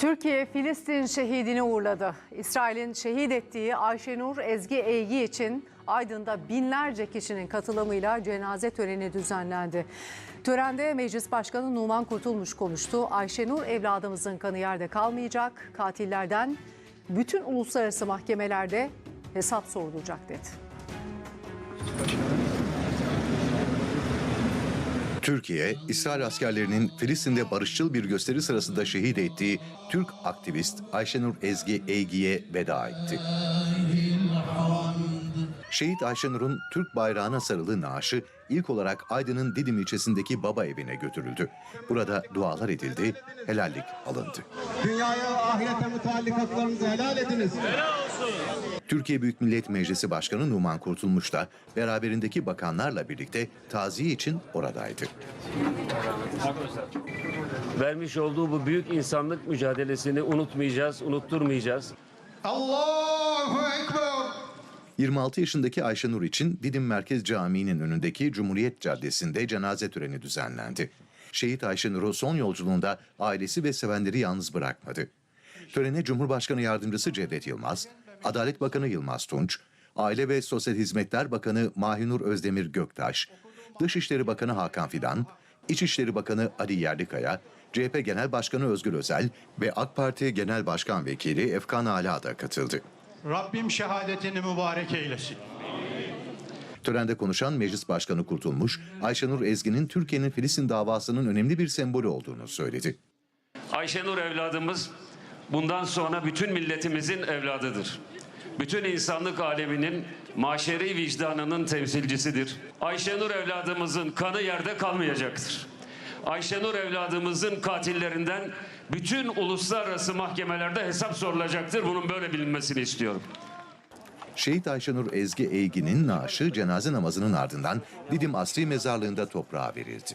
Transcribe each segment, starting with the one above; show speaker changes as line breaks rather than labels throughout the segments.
Türkiye Filistin şehidini uğurladı. İsrail'in şehit ettiği Ayşenur Ezgi Eygi için Aydın'da binlerce kişinin katılımıyla cenaze töreni düzenlendi. Törende Meclis Başkanı Numan Kurtulmuş konuştu. Ayşenur evladımızın kanı yerde kalmayacak. Katillerden bütün uluslararası mahkemelerde hesap sorulacak dedi.
Türkiye, İsrail askerlerinin Filistin'de barışçıl bir gösteri sırasında şehit ettiği Türk aktivist Ayşenur Ezgi Eygi'ye veda etti. Şehit Ayşenur'un Türk bayrağına sarılı naaşı ilk olarak Aydın'ın Didim ilçesindeki baba evine götürüldü. Burada dualar edildi, helallik alındı.
Dünyaya ahirete mutallik haklarınızı helal ediniz.
Türkiye Büyük Millet Meclisi Başkanı Numan Kurtulmuş da beraberindeki bakanlarla birlikte taziye için oradaydı.
vermiş olduğu bu büyük insanlık mücadelesini unutmayacağız, unutturmayacağız.
Allahu Ekber.
26 yaşındaki Ayşenur için Didim Merkez Camii'nin önündeki Cumhuriyet Caddesi'nde cenaze töreni düzenlendi. Şehit Ayşenur'u son yolculuğunda ailesi ve sevenleri yalnız bırakmadı. Törene Cumhurbaşkanı Yardımcısı Cevdet Yılmaz, Adalet Bakanı Yılmaz Tunç, Aile ve Sosyal Hizmetler Bakanı Mahinur Özdemir Göktaş, Dışişleri Bakanı Hakan Fidan, İçişleri Bakanı Ali Yerlikaya, CHP Genel Başkanı Özgür Özel ve AK Parti Genel Başkan Vekili Efkan Ala da katıldı.
Rabbim şehadetini mübarek eylesin.
Törende konuşan Meclis Başkanı Kurtulmuş, Ayşenur Ezgi'nin Türkiye'nin Filistin davasının önemli bir sembolü olduğunu söyledi.
Ayşenur evladımız bundan sonra bütün milletimizin evladıdır. Bütün insanlık aleminin maşeri vicdanının temsilcisidir. Ayşenur evladımızın kanı yerde kalmayacaktır. Ayşenur evladımızın katillerinden bütün uluslararası mahkemelerde hesap sorulacaktır. Bunun böyle bilinmesini istiyorum.
Şehit Ayşenur Ezgi Eygi'nin naaşı cenaze namazının ardından Didim Asri Mezarlığı'nda toprağa verildi.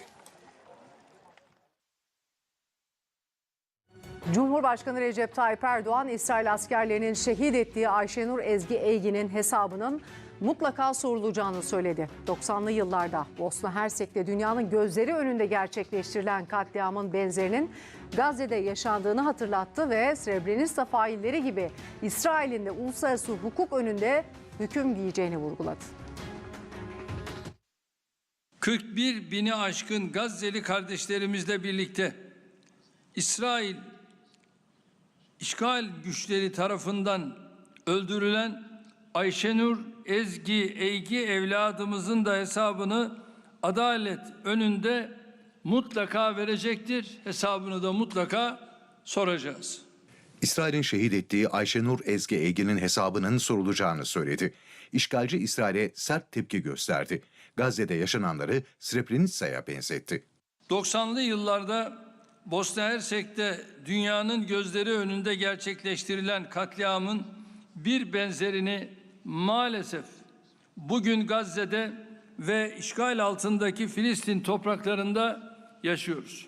Cumhurbaşkanı Recep Tayyip Erdoğan, İsrail askerlerinin şehit ettiği Ayşenur Ezgi Eygi'nin hesabının mutlaka sorulacağını söyledi. 90'lı yıllarda Bosna Hersek'te dünyanın gözleri önünde gerçekleştirilen katliamın benzerinin Gazze'de yaşandığını hatırlattı ve Srebrenica failleri gibi İsrail'in de uluslararası hukuk önünde hüküm giyeceğini vurguladı.
41 bini aşkın Gazze'li kardeşlerimizle birlikte İsrail işgal güçleri tarafından öldürülen Ayşenur Ezgi Eygi evladımızın da hesabını adalet önünde mutlaka verecektir. Hesabını da mutlaka soracağız.
İsrail'in şehit ettiği Ayşenur Ezgi Eygi'nin hesabının sorulacağını söyledi. İşgalci İsrail'e sert tepki gösterdi. Gazze'de yaşananları Srebrenica'ya benzetti.
90'lı yıllarda Bosna Hersek'te dünyanın gözleri önünde gerçekleştirilen katliamın bir benzerini maalesef bugün Gazze'de ve işgal altındaki Filistin topraklarında yaşıyoruz.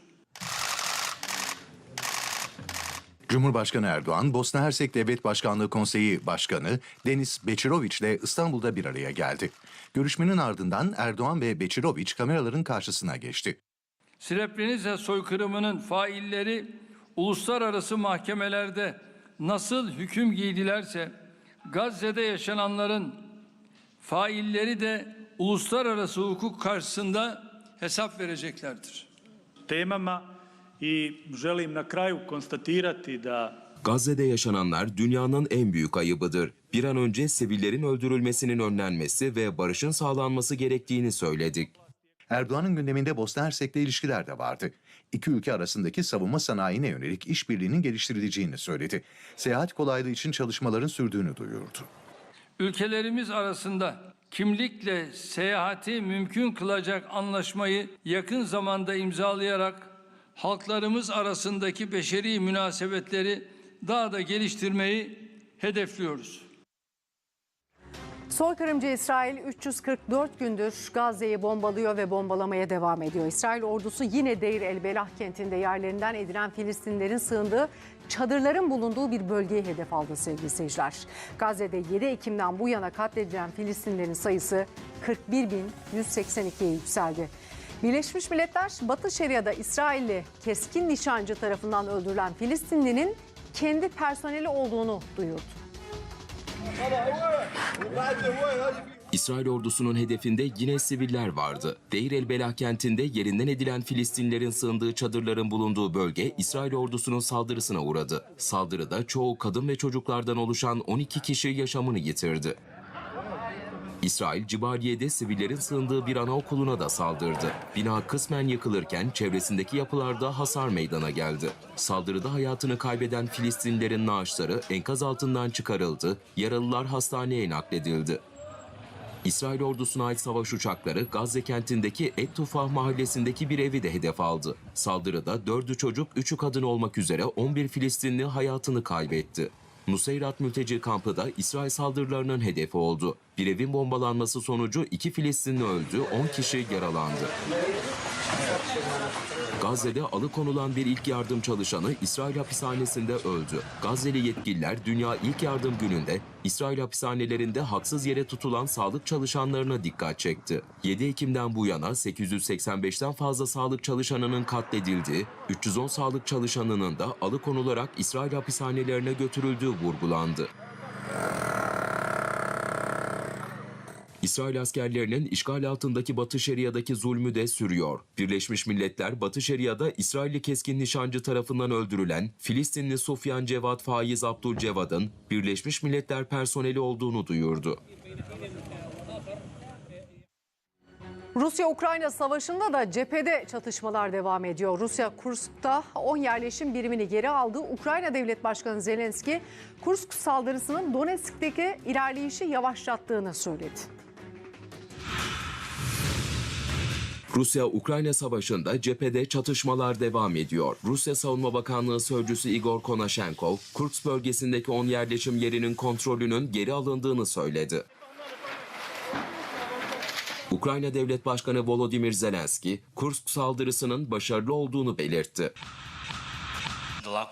Cumhurbaşkanı Erdoğan, Bosna Hersek Devlet Başkanlığı Konseyi Başkanı Deniz Beçiroviç ile İstanbul'da bir araya geldi. Görüşmenin ardından Erdoğan ve Beçiroviç kameraların karşısına geçti.
Srebrenica soykırımının failleri uluslararası mahkemelerde nasıl hüküm giydilerse Gazze'de yaşananların failleri de uluslararası hukuk karşısında hesap vereceklerdir.
temama i želim na kraju konstatirati da
Gazze'de yaşananlar dünyanın en büyük ayıbıdır. Bir an önce sivillerin öldürülmesinin önlenmesi ve barışın sağlanması gerektiğini söyledik.
Erdoğan'ın gündeminde Bosna Hersek'le ilişkiler de vardı. İki ülke arasındaki savunma sanayine yönelik işbirliğinin geliştirileceğini söyledi. Seyahat kolaylığı için çalışmaların sürdüğünü duyurdu.
Ülkelerimiz arasında kimlikle seyahati mümkün kılacak anlaşmayı yakın zamanda imzalayarak halklarımız arasındaki beşeri münasebetleri daha da geliştirmeyi hedefliyoruz.
Soykırımcı İsrail 344 gündür Gazze'yi bombalıyor ve bombalamaya devam ediyor. İsrail ordusu yine Deir el Belah kentinde yerlerinden edilen Filistinlerin sığındığı çadırların bulunduğu bir bölgeyi hedef aldı sevgili seyirciler. Gazze'de 7 Ekim'den bu yana katledilen Filistinlerin sayısı 41.182'ye yükseldi. Birleşmiş Milletler Batı Şeria'da İsrailli keskin nişancı tarafından öldürülen Filistinlinin kendi personeli olduğunu duyurdu.
İsrail ordusunun hedefinde yine siviller vardı. Deir el Belah kentinde yerinden edilen Filistinlerin sığındığı çadırların bulunduğu bölge İsrail ordusunun saldırısına uğradı. Saldırıda çoğu kadın ve çocuklardan oluşan 12 kişi yaşamını yitirdi. İsrail, Cibaliye'de sivillerin sığındığı bir anaokuluna da saldırdı. Bina kısmen yıkılırken çevresindeki yapılarda hasar meydana geldi. Saldırıda hayatını kaybeden Filistinlilerin naaşları enkaz altından çıkarıldı, yaralılar hastaneye nakledildi. İsrail ordusuna ait savaş uçakları Gazze kentindeki Et Tufah mahallesindeki bir evi de hedef aldı. Saldırıda dördü çocuk, üçü kadın olmak üzere 11 Filistinli hayatını kaybetti. Nuseyrat mülteci kampı da İsrail saldırılarının hedefi oldu. Bir evin bombalanması sonucu iki Filistinli öldü, 10 kişi yaralandı. Gazze'de alıkonulan bir ilk yardım çalışanı İsrail hapishanesinde öldü. Gazze'li yetkililer Dünya İlk Yardım Günü'nde İsrail hapishanelerinde haksız yere tutulan sağlık çalışanlarına dikkat çekti. 7 Ekim'den bu yana 885'ten fazla sağlık çalışanının katledildiği, 310 sağlık çalışanının da alıkonularak İsrail hapishanelerine götürüldüğü vurgulandı. İsrail askerlerinin işgal altındaki Batı Şeria'daki zulmü de sürüyor. Birleşmiş Milletler Batı Şeria'da İsrailli keskin nişancı tarafından öldürülen Filistinli Sufyan Cevat Faiz Abdülcevad'ın Birleşmiş Milletler personeli olduğunu duyurdu.
Rusya-Ukrayna savaşında da cephede çatışmalar devam ediyor. Rusya Kursk'ta 10 yerleşim birimini geri aldı. Ukrayna Devlet Başkanı Zelenski, Kursk saldırısının Donetsk'teki ilerleyişi yavaşlattığını söyledi.
Rusya-Ukrayna savaşında cephede çatışmalar devam ediyor. Rusya Savunma Bakanlığı Sözcüsü Igor Konashenkov, Kursk bölgesindeki 10 yerleşim yerinin kontrolünün geri alındığını söyledi. Ukrayna Devlet Başkanı Volodymyr Zelenski, Kursk saldırısının başarılı olduğunu belirtti.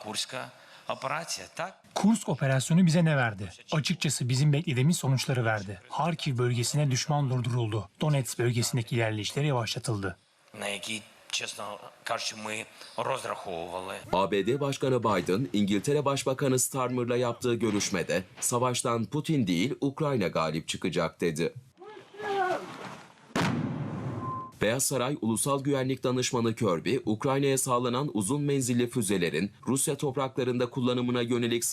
Kurska operacija, tak?
Kursk operasyonu bize ne verdi? Açıkçası bizim beklediğimiz sonuçları verdi. Harkiv bölgesine düşman durduruldu. Donetsk bölgesindeki ilerleyişler yavaşlatıldı.
ABD Başkanı Biden, İngiltere Başbakanı Starmer'la yaptığı görüşmede savaştan Putin değil Ukrayna galip çıkacak dedi. Beyaz Saray Ulusal Güvenlik Danışmanı Kirby, Ukrayna'ya sağlanan uzun menzilli füzelerin Rusya topraklarında kullanımına yönelik